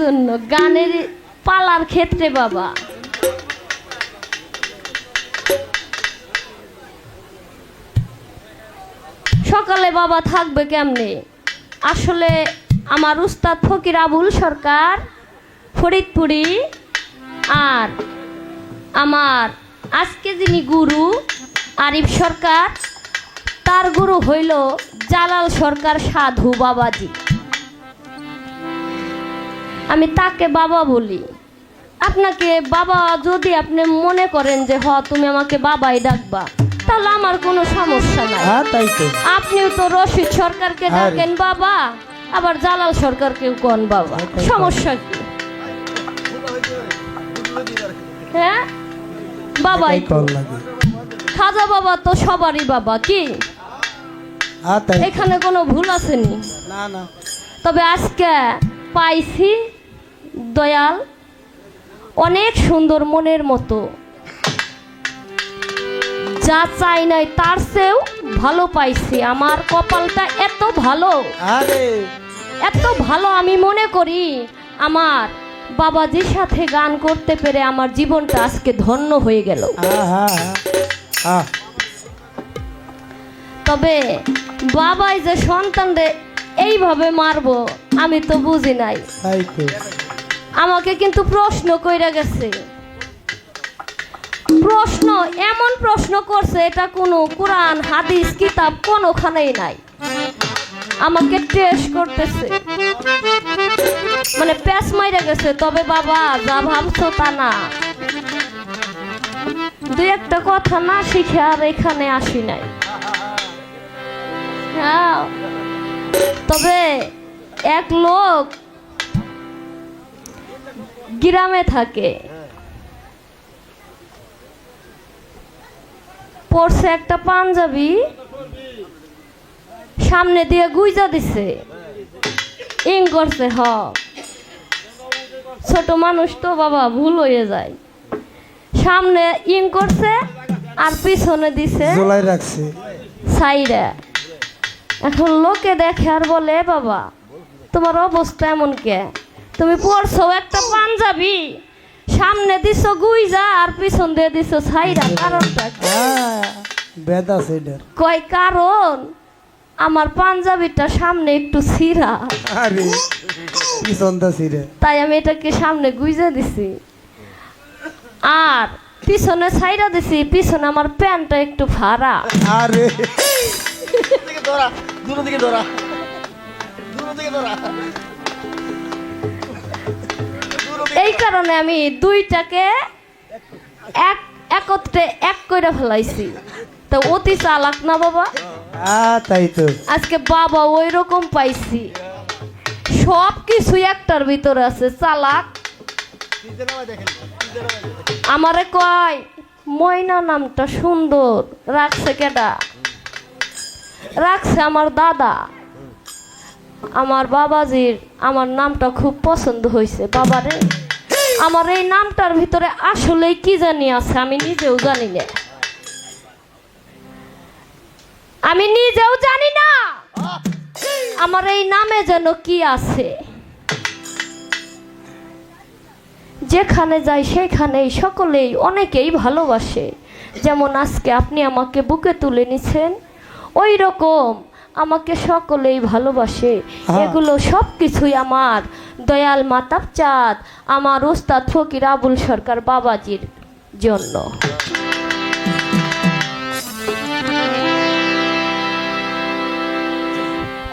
জন্য গানের পালার ক্ষেত্রে বাবা। সকালে বাবা থাকবে কেমনে? আসলে আমার উস্তাদ ফকির আবুল সরকার, ফরিদপুরি, আর আমার আজকে যিনি গুরু আরিফ সরকার, তার গুরু হইল জালাল সরকার সাধু বাবাজি। আমি তাকে বাবা বলি। আপনাকে বাবা যদি আপনি মনে করেন যে হ তুমি আমাকে বাবাই ডাকবা তাহলে আমার কোনো সমস্যা নাই। হ্যাঁ তাই তো। আপনিও তো রশিদ সরকারকে আরে। ডাকেন বাবা আবার জালাল সরকারকেও কোন বাবা। সমস্যা কি? হ্যাঁ? বাবাই খাজা বাবা তো সবারই বাবা কি? হ্যাঁ। এখানে কোনো ভুল আসেনি না না। তবে আজকে পাইছি দয়াল অনেক সুন্দর মনের মতো। যা চাই নাই তার চেয়েও ভালো পাইছি। আমার কপালটা এত ভালো। এত ভালো আমি মনে করি আমার বাবাজির সাথে গান করতে পেরে আমার জীবনটা আজকে ধন্য হয়ে গেল। তবে বাবাই যে সন্তানদের এইভাবে মারবো আমি তো বুঝি নাই। আমাকে কিন্তু প্রশ্ন কইরা গেছে। প্রশ্ন, এমন প্রশ্ন করছে, এটা কোনো কোরআন, হাদিস, কিতাব কোনোখানেই নাই। আমাকে টেস্ট করতেছে। মানে প্যাস মাইরা গেছে, তবে বাবা, যা ভাবছ তা না। দুই একটা কথা না শিখে আর এখানে আসি নাই। হ্যাঁ। তবে এক লোক গ্রামে থাকে। পরছে একটা পাঞ্জাবি সামনে দিয়ে গুইজা দিছে। ইং করছে হ। ছোট মানুষ তো বাবা ভুল হয়ে যায়। সামনে ইং করছে আর পিছনে দিছে জোলাই রাখছে। সাইডে। এখন লোকে দেখে আর বলে বাবা তোমার অবস্থা এমন কে? তুমি পরছো একটা পাঞ্জাবি। সামনে দিছো গুইজা আর পিছন দিয়ে দিছো সাইডা কারণটা কি?" হ্যাঁ বেদ আছে এটার কয় কারণ? আমার পাঞ্জাবিটা সামনে একটু ছিঁড়া। আরে পিছনটা ছিঁড়ে। তাই আমি এটাকে সামনে গুইজা দিছি। আর পিছনে সাইডা দিছি পিছনে আমার প্যান্টটা একটু ফাড়া। আরে। দিকে ধরা দূর দিকে ধরা দূর দিকে ধরা এই কারণে আমি দুইটাকে এক একত্রে এক করে ফেলাইছি। তো অতি চালাক না বাবা? হ্যাঁ তাই তো। আজকে বাবা ওই রকম পাইছি। সব কিছুই একটার ভিতরে আছে চালাক। আমারে কয় ময়না নামটা সুন্দর রাখছে কেডা? রাখছে আমার দাদা। আমার বাবাজির, আমার নামটা খুব পছন্দ হয়েছে, বাবারে। আমার এই নামটার ভিতরে আসলেই কি জানি আছে, আমি নিজেও জানি না। আমি নিজেও জানি না। আমার এই নামে যেন কি আছে। যেখানে যাই সেখানেই সকলেই অনেকেই ভালোবাসে। যেমন আজকে আপনি আমাকে বুকে তুলে নিছেন, ওই রকম আমাকে সকলেই ভালোবাসে। হ্যাঁ। এগুলো সব কিছুই আমার। দয়াল মাতাব চাঁদ আমার ওস্তাদ ফকির আবুল সরকার বাবাজির জন্য।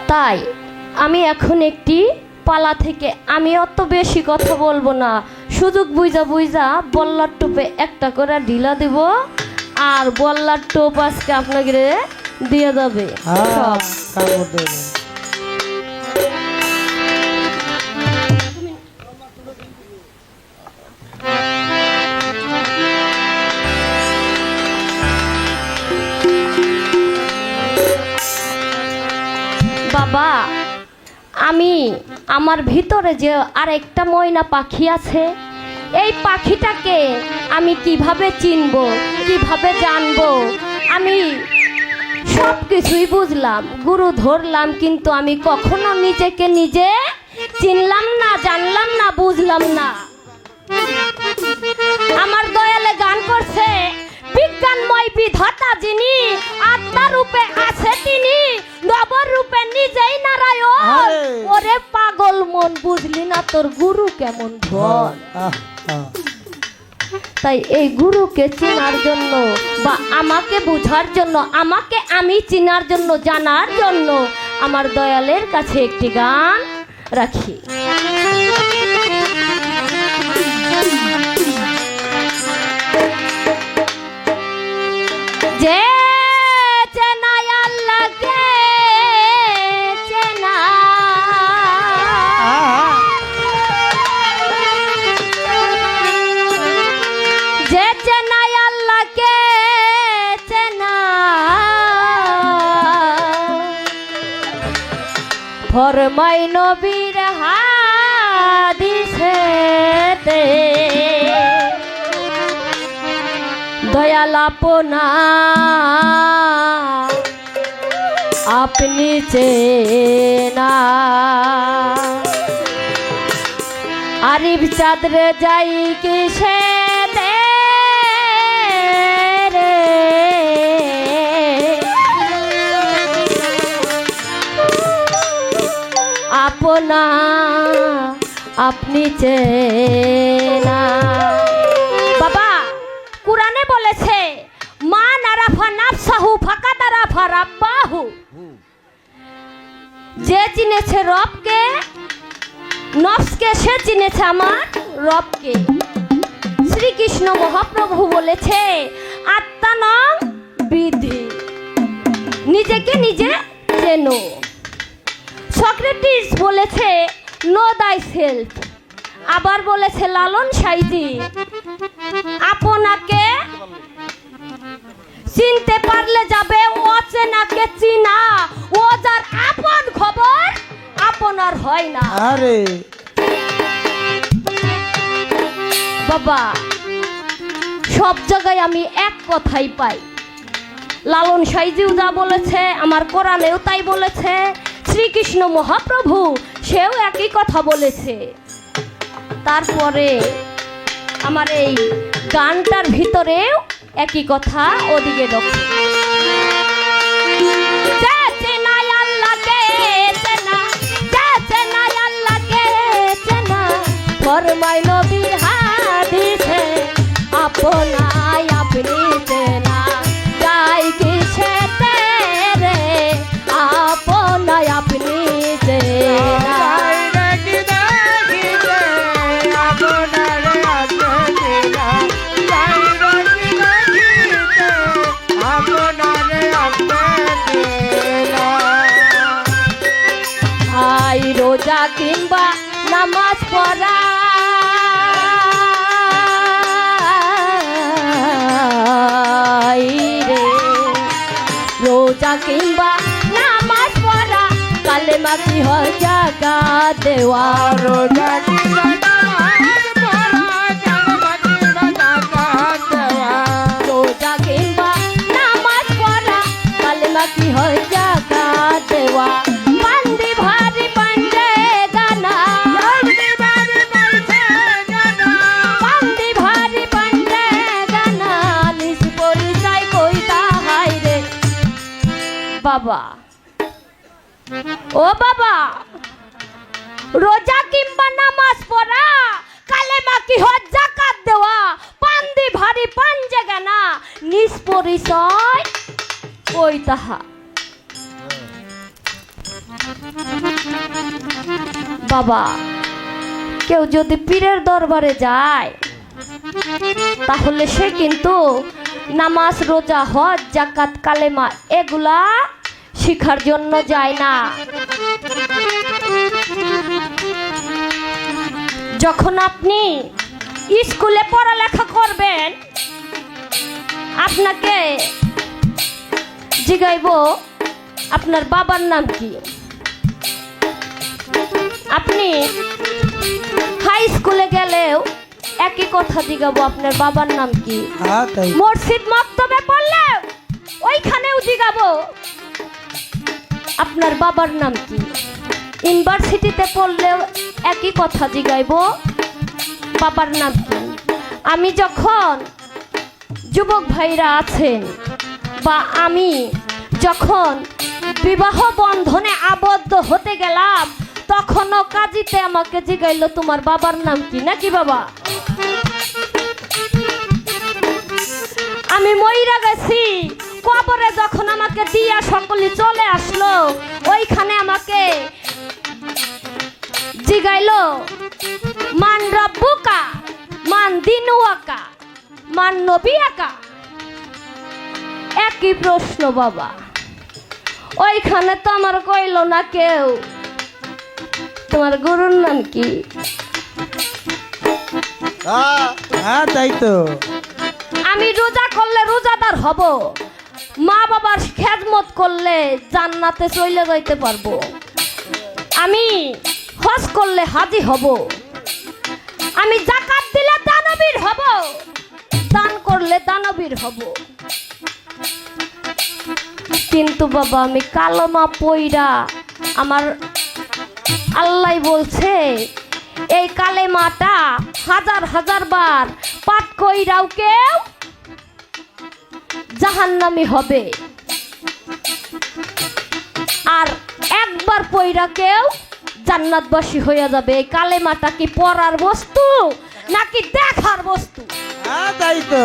তাই আমি এখন একটি পালা থেকে আমি অত বেশি কথা বলব না। সুযোগ বুঝা বুঝা বল্লার টোপে একটা করে ঢিলা দেব। আর বল্লার টোপ আজকে আপনাকে দিয়ে যাবে। বাবা আমি আমার ভিতরে যে আরেকটা ময়না পাখি আছে এই পাখিটাকে আমি কীভাবে চিনব কীভাবে জানব? আমি কিছুই বুঝলাম। গুরু ধরলাম কিন্তু আমি কখনো নিজেকে নিজে চিনলাম না জানলাম না বুঝলাম না। আমার দয়ালে গান করছে বিজ্ঞানময় বিধাতা যিনি আত্মা রূপে আছে তিনি নবর রূপে নিজেই নারায়ণ। ওরে পাগল মন বুঝলি না তোর গুরু কেমন আহ। তাই এই গুরুকে চেনার জন্য বা আমাকে বোঝার জন্য, আমাকে আমি চেনার জন্য, জানার জন্য আমার দয়ালের কাছে একটি গান রাখি। ফরমাই নবীর হাদিসেতে দয়াল আপনা আপনি চেনা। আরিফ চাঁদরে যাই কিসে আপনা আপনি চেনা। বাবা, কোরআনে বলেছে, মা নারাফা নাফসাহু ফাঁকা দারাফা রাব্বাহু। যে চিনেছে রবকে, নফসকে, সে চিনেছে আমার রবকে। শ্রীকৃষ্ণ মহাপ্রভু বলেছে আত্মানং বিধি। নিজেকে নিজে চেনো। সক্রেটিস বলেছে নো দাই সেলফ আবার বলেছে লালন সাইজি আপনাকে চিনতে পারলে যাবে অচেনাকে চিনা ও যার আপন খবর আপনার হয় না। আরে। বাবা সব জায়গায় আমি এক কথাই পাই। লালন সাইজিও যা বলেছে আমার কোরআনেও তাই বলেছে শ্রীকৃষ্ণ মহাপ্রভু সেও একই কথা বলেছে। তারপরে আমার এই গানটার ভিতরেও একই কথা ওদিকে লক্ষ্য যে চেনায় আল্লাহকে রোজা কিংবা নামাজ পড়া কালে মাকি হয় জাগা দেওয়া? রোজা কিংবা হয় ও বাবা। রোজা কিংবা নামাজ পড়া, কালেমা কি হজ, জাকাত দেওয়া? পান্দি ভারী পাঞ্জে গানা, নিজ পরিচয় ওই তাহা। বাবা, কেউ যদি পীরের দরবারে যায়, তাহলে সে কিন্তু নামাজ, রোজা, হজ, জাকাত, কালেমা, এগুলা শিখার জন্য যায় না। যখন আপনি স্কুলে পড়ালেখা করবেন আপনাকে জিগাইব আপনার বাবার নাম কি? আপনি হাই স্কুলে গেলেও একই কথা জিগাবো আপনার বাবার নাম কি? হ্যাঁ মসজিদ মক্তবে পড়লে ওইখানেও জিগাবো। আপনার বাবার নাম কি? ইউনিভার্সিটিতে পড়লেও একই কথা জিগাইব। বাবার নাম কি? আমি যখন যুবক ভাইরা আছেন বা আমি যখন বিবাহ বন্ধনে আবদ্ধ হতে গেলাম, তখনও কাজীতে আমাকে জিগাইল, তোমার বাবার নাম কি? নাকি বাবা? আমি ময়রা গেছি। কবরে যখন আমাকে দিয়া সকলে চলে আসলো ওইখানে আমাকে জিগাইলো মান রব্বুকা মান দিনুয়াকা মান নবী নবিয়াকা? একই প্রশ্ন বাবা। ওইখানে তো আমার কইলো না কেউ। তোমার গুরুর নাম কি? হ্যাঁ তাই তো। আমি রোজা করলে রোজাদার হব। মা বাবার খেদমত করলে জান্নাতে চলে যাইতে পারব। আমি হজ করলে হাজি হব। আমি জাকাত দিলে দানবীর হব। দান করলে দানবীর হব। কিন্তু বাবা, আমি কালমা পইরা আমার আল্লাহ বলছে, এই কালেমাটা হাজার হাজার বার পাঠ কইরাও কেউ জাহান্নামি হবে। আর একবার পইরা কেউ জান্নাতবাসী হইয়া যাবে। কালেমাটা কি পড়ার বস্তু নাকি দেখার বস্তু? হ্যাঁ তাই তো।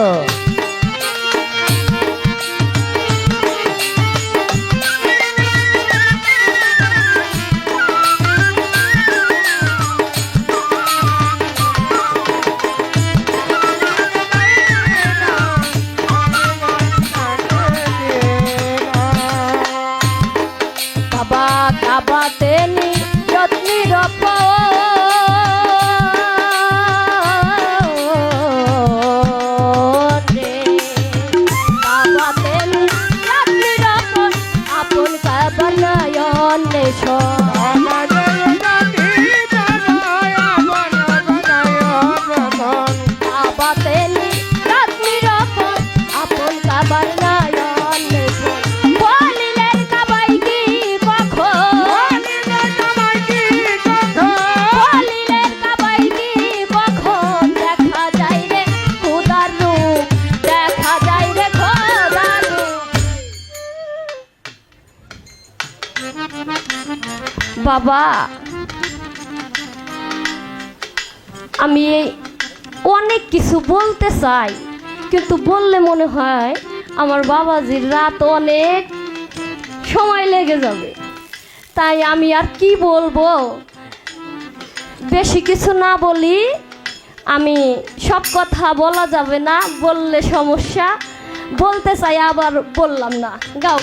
বাবা। আমি অনেক কিছু বলতে চাই, কিন্তু বললে মনে হয় আমার বাবাজির রাত অনেক সময় লেগে যাবে। তাই আমি আর কি বলব? বেশি কিছু না বলি, আমি সব কথা বলা যাবে না, বললে সমস্যা। বলতে চাই আবার বললাম না। গাও।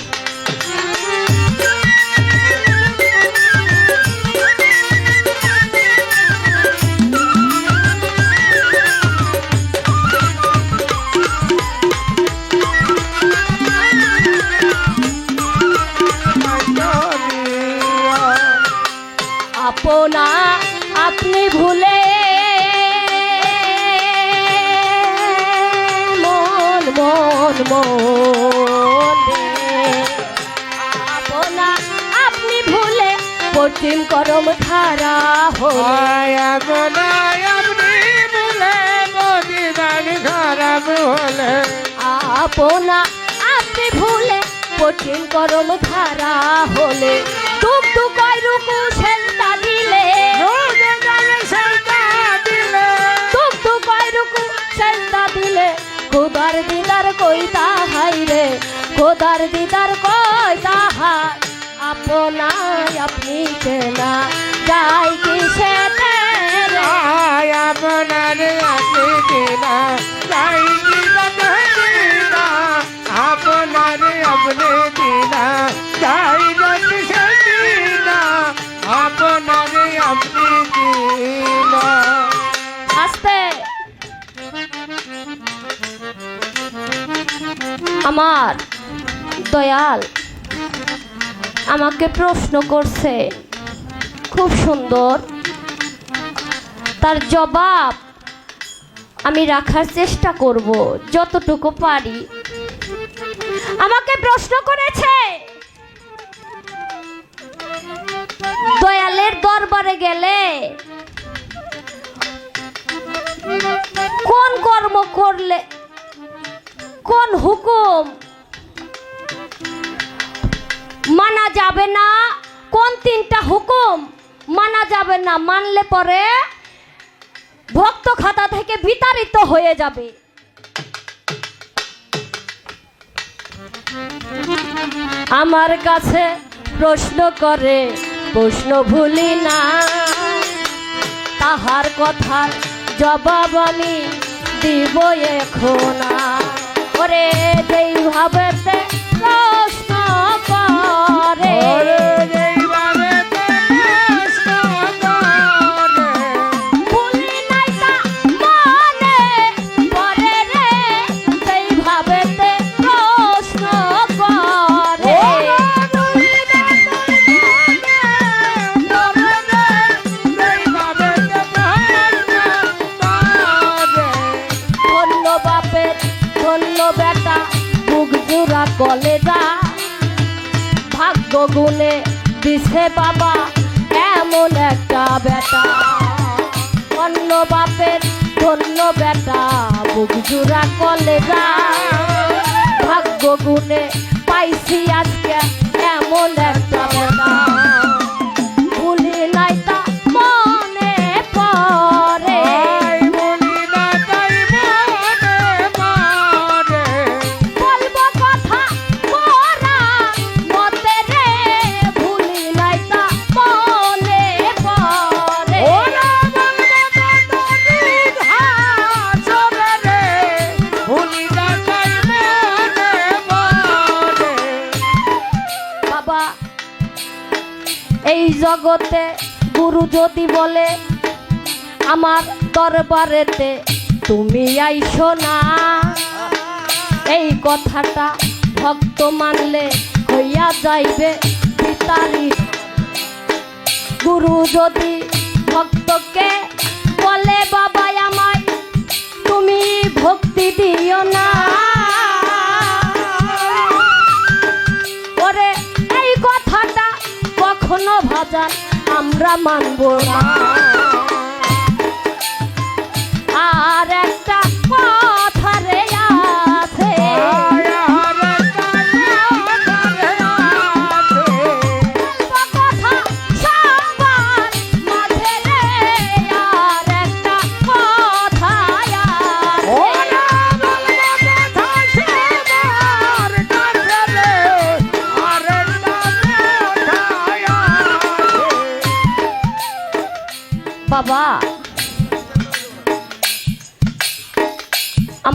করম ধারা হলে টুক টুক রুকু সেলতা দিলে। টুক টুক রুকু সেলতা দিলে। খোদার দিদার কই তাহাই রে? খোদার দিদার কই তাহাই? আপনাই আপনি চেনা। যাই কি সে আপনার আপনি দিনা তাই আপনি দিনা তাই দিনা আপনার আপনি দিনা আস্তে। আমার দয়াল আমাকে প্রশ্ন করছে, খুব সুন্দর। তার জবাব আমি রাখার চেষ্টা করব, যতটুকু পারি। আমাকে প্রশ্ন করেছে। দয়ালের দরবারে গেলে কোন কর্ম করলে, কোন হুকুম মানা যাবে না, কোন তিনটা হুকুম মানা যাবে না, মানলে পরে ভক্ত খাতা থেকে বিতাড়িত হয়ে যাবে। আমার কাছে প্রশ্ন করে, প্রশ্ন ভুলি না। তাহার কথার জবাব আমি দিব এখন। ওরে যেইভাবে জুড়া কলেজা ভাগ্য গুনে দিছে বাবা, এমন একটা বেটা। অন্য বাপের ধন্য বেটা, বুক জুড়া ভাগ্য গুনে পাইছি আজকে এমন একটা জগতে গুরু যদি বলে আমার দরবারেতে, তুমি আইসো না। এই কথাটা ভক্ত মানলে হইয়া যাইবে গুরু যদি ভক্তকে বলে বাবা আমায়, তুমি ভক্তি দিও কখনো ভাজান আমরা মানব না। আর একটা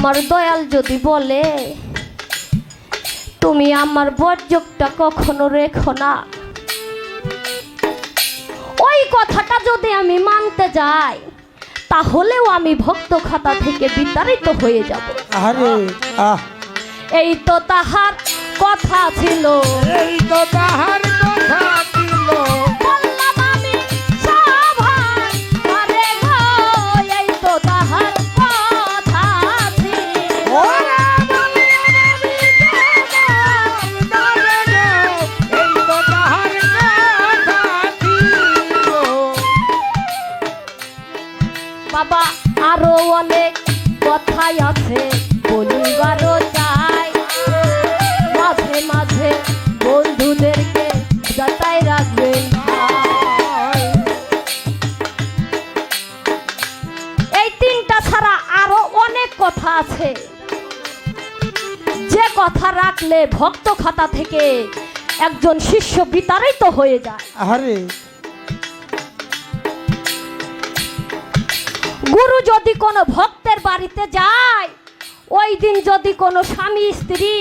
আমার দয়াল যদি বলে তুমি আমার বর্জকটা কখনো রেখো না। ওই কথাটা যদি আমি মানতে যাই তাহলেও আমি ভক্ত খাতা থেকে বিতাড়িত হয়ে যাব। আরে আহ। এই তো তাহার কথা ছিল। এই তো তাহার কথা ছিল। কথাই আছে বলিবারও চাই। মাঝে মাঝে বন্ধুদেরকে যাতাই রাখবেন এই তিনটা ছাড়া আরও অনেক কথা আছে। যে কথা রাখলে ভক্ত খাতা থেকে একজন শিষ্য বিতাড়িত হয়ে যায়। আরে গুরু যদি কোনো ভক্তের বাড়িতে যায় ওই দিন যদি কোনো স্বামী স্ত্রী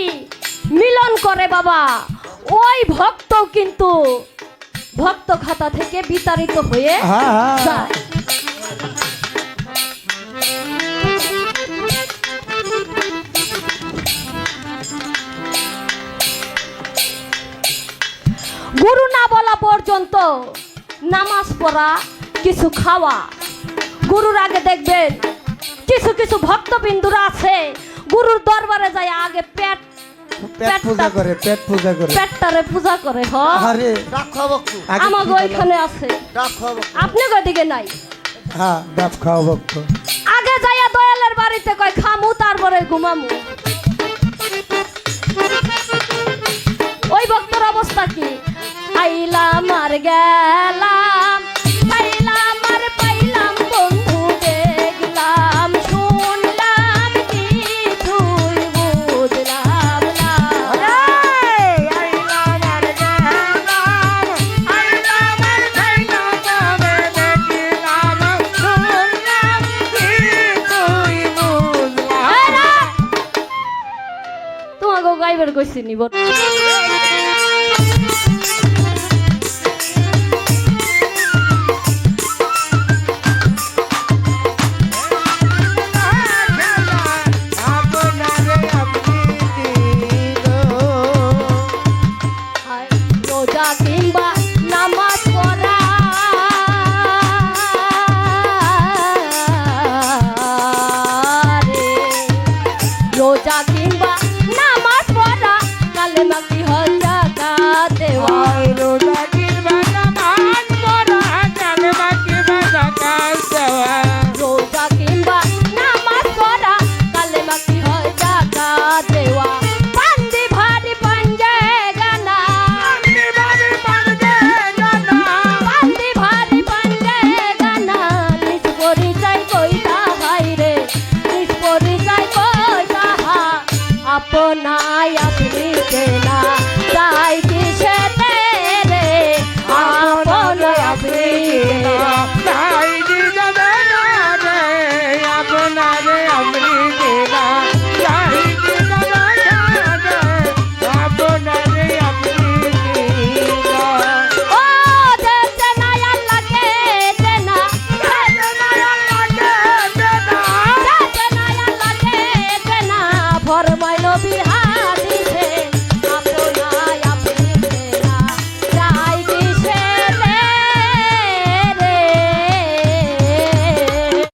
মিলন করে বাবা ওই ভক্তও কিন্তু ভক্ত খাতা থেকে বিতাড়িত হ্যাঁ যায়। গুরু না বলা পর্যন্ত নামাজ পড়া কিছু খাওয়া। গুরুর আগে দেখবেন কিছু কিছু ভক্তবিন্দুরা আছে গুরুর দরবারে যায় আগে পেট পেট পূজা করে পেট পূজা করে। পেটটারে পূজা করে হ। আরে ডাক খাওয়াবো একটু আগে আমাকে কি বলো? ওইখানে আছে। ডাক খাওয়াবো আপনি ওইদিকে নাই? হ্যাঁ ডাব আগে যাইয়া দয়ালের বাড়িতে কয় খামু তারপরে ঘুমামু। ওই ভক্তর অবস্থা কি? আইলাম আর রোজা আপনি